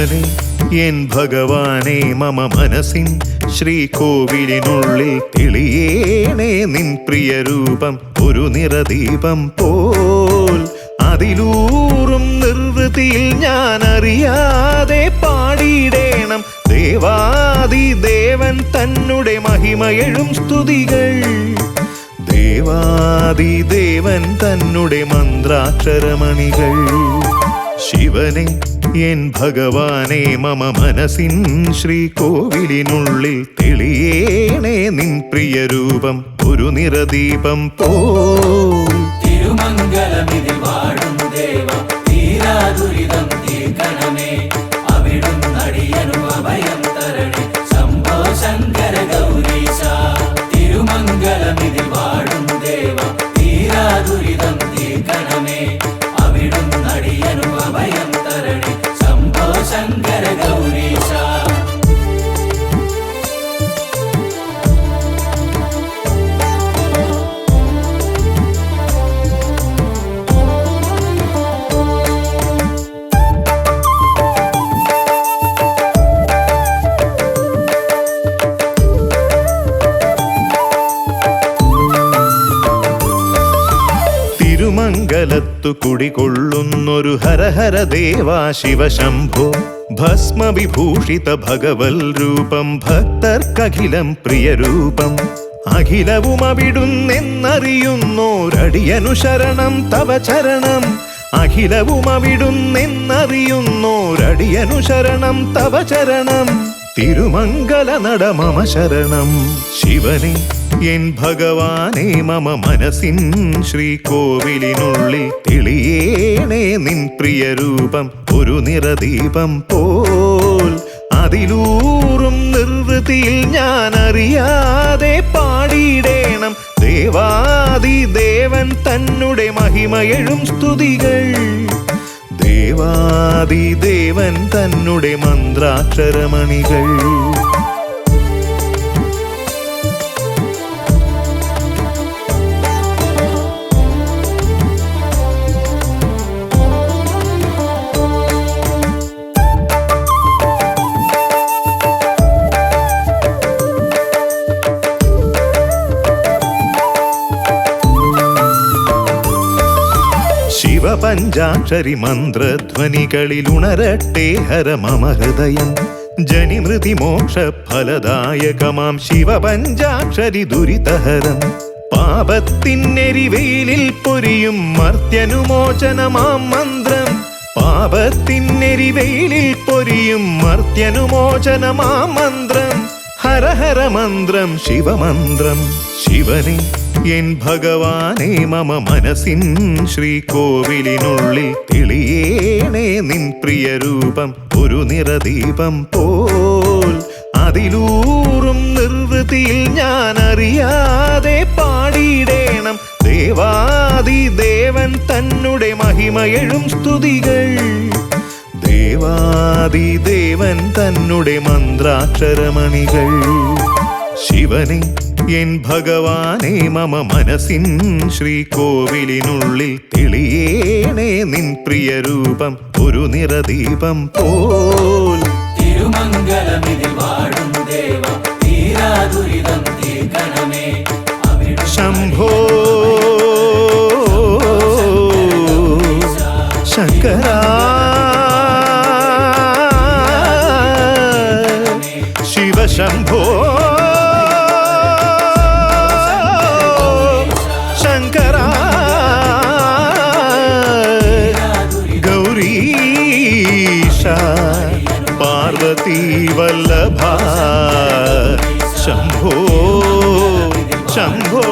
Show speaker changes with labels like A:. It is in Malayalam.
A: ശിവനെ എൻ ഭഗവാനെ മമ മനസ്സിൻ ശ്രീകോവിലിനുള്ളിൽ തെളിയേണേ നിൻ പ്രിയ രൂപം ഒരു നിറദീപം പോൽ. അതിലൂറും നിർവൃതിയിൽ ഞാൻ അറിയാതെ പാടിയിടേണം. ദേവാദി ദേവൻ തന്നുടെ മഹിമയഴും സ്തുതികൾ. ദേവാദി ദേവൻ തന്നുടെ മന്ത്രാക്ഷരമണികൾ. ശിവനെ എൻ ഭഗവാനെ മമ മനസ്സിൻ ശ്രീകോവിലിനുള്ളിൽ തെളിയേണേ നിൻ പ്രിയ രൂപം ഒരു നിറദീപം പോ.
B: തിരുമംഗലമിതിൽ വാഴും ദേവം തീരാ ദുരിതം
A: തിരുമംഗലത്തു കുടികൊള്ളുന്നൊരു ഹരഹര ദേവാ ശിവശംഭോ ഭസ്മവിഭൂഷിത ഭഗവൽ രൂപം ഭക്തർക്കഖിലം പ്രിയരൂപം. അഖിലവും അവിടുന്നെന്നറിയുന്നോരടിയനു ശരണം തവ ചരണം. അഖിലവും അവിടുന്നെന്നറിയുന്നോരടിയനു ശരണം തവ ചരണം. തിരുമംഗല നടമമ ശരണം ശിവനെ എൻ ഭഗവാനെ മമ മനസ്സിൻ ശ്രീകോവിലിനുള്ളിൽ തെളിയേണേ നിൻ പ്രിയ രൂപം ഒരു നിറദീപം പോൽ. അതിലൂറും നിർവൃതിയിൽ ഞാൻ അറിയാതെ പാടിയിടേണം. ദേവാദി ദേവൻ തന്നുടെ മഹിമയഴും സ്തുതികൾ. ദേവാദി ദേവൻ തന്നുടെ മന്ത്രാക്ഷരമണികൾ. ശിവപഞ്ചാക്ഷരി മന്ത്രധ്വനികളിൽ ഉണരട്ടെ ഹരമമ ഹൃദയം ജനിമൃതി മോക്ഷ ഫലദായകമാം ശിവപഞ്ചാക്ഷരി ദുരിതഹരം. പാപത്തിനെരിവെയിലിൽ പൊരിയും മർത്യനുമോചനമാം മന്ത്രം. പാപത്തിനെരിവെയിലിൽ പൊരിയും മർത്യനുമോചനമാം മന്ത്രം. ഹരഹര മന്ത്രം ശിവമന്ത്രം. ശിവനെ എൻ ഭഗവാനെ മമ മനസ്സിൻ ശ്രീകോവിലിനുള്ളിൽ തെളിയേണേ നിൻ പ്രിയ രൂപം ഒരു നിറദീപം പോൽ അതിലൂറും നിർവൃത്തിയിൽ ഞാൻ അറിയാതെ പാടിയിടേണം. ദേവാദി ദേവൻ തന്നുടെ മഹിമയഴും സ്തുതികൾ. ദേവാദി തന്നെ തന്നുടെ മന്ത്രാക്ഷരമണികൾ. ശിവനെ എൻ ഭഗവാനെ മമ മനസ്സിൻ ശ്രീകോവിലിനുള്ളിൽ തെളിയേണേ നിൻ പ്രിയ രൂപം ഒരു നിറദീപം പോൽ.
B: തിരുമംഗലമിതിൽ വാഴും ദേവം തീരാ ദുരിതം തീർക്കണമേ. അവിടുന്ന്
A: ശംഭോ. ശങ്കര ശിവശംഭോ ശങ്കര ഗൗരീശ പാർവതി വല്ലഭ ശംഭോ ശംഭോ